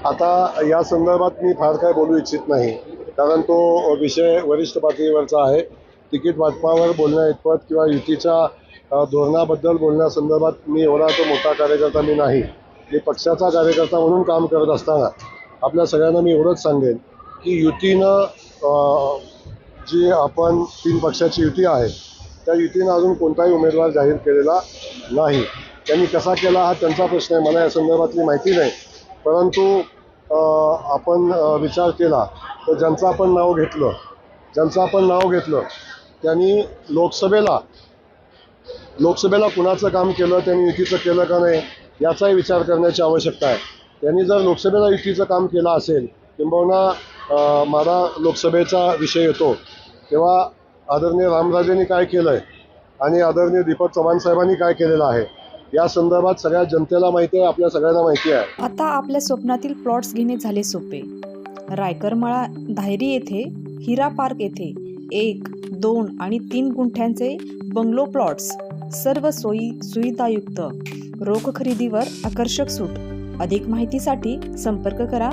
आता या संदर्भात मी फार काय बोलू इच्छित नाही. कारण तो विषय वरिष्ठ पातळीवरचा आहे. तिकीट वाटपावर बोलण्या इतपत किंवा युतीच्या धोरणाबद्दल बोलण्यासंदर्भात मी एवढा तो मोठा कार्यकर्ता मी नाही. मी पक्षाचा कार्यकर्ता म्हणून काम करत असताना आपल्या सगळ्यांना मी एवढंच सांगेन की युतीनं जी आपण तीन पक्षाची युती आहे त्या युतीनं अजून कोणताही उमेदवार जाहीर केलेला नाही. त्यांनी कसा केला हा त्यांचा प्रश्न आहे. मला या संदर्भातली माहिती नाही. परंतु आपण विचार केला तर ज्यांचं आपण नाव घेतलं ज्यांचं आपण नाव घेतलं त्यांनी लोकसभेला लोकसभेला कुणाचं काम केलं त्यांनी युतीचं केलं का नाही याचाही विचार करण्याची आवश्यकता आहे. त्यांनी जर लोकसभेला युतीचं काम केलं असेल किंबहुना माझा लोकसभेचा विषय येतो तेव्हा आदरणीय रामराजेंनी काय केलं आहे आणि आदरणीय दीपक चव्हाण साहेबांनी काय केलेलं आहे? या संदर्भात सगळ्या जनतेला माहिती आहे आपल्या सगळ्यांना माहिती आहे. आता आपल्या स्वप्नातील प्लॉट्स घेणे झाले सोपे. रायकरमाळा धायरी येथे हिरा पार्क येथे एक दोन आणि तीन गुंठ्यांचे बंगलो प्लॉट्स सर्व सोयी सुविधायुक्त. रोख खरेदीवर आकर्षक सूट. अधिक माहितीसाठी संपर्क करा.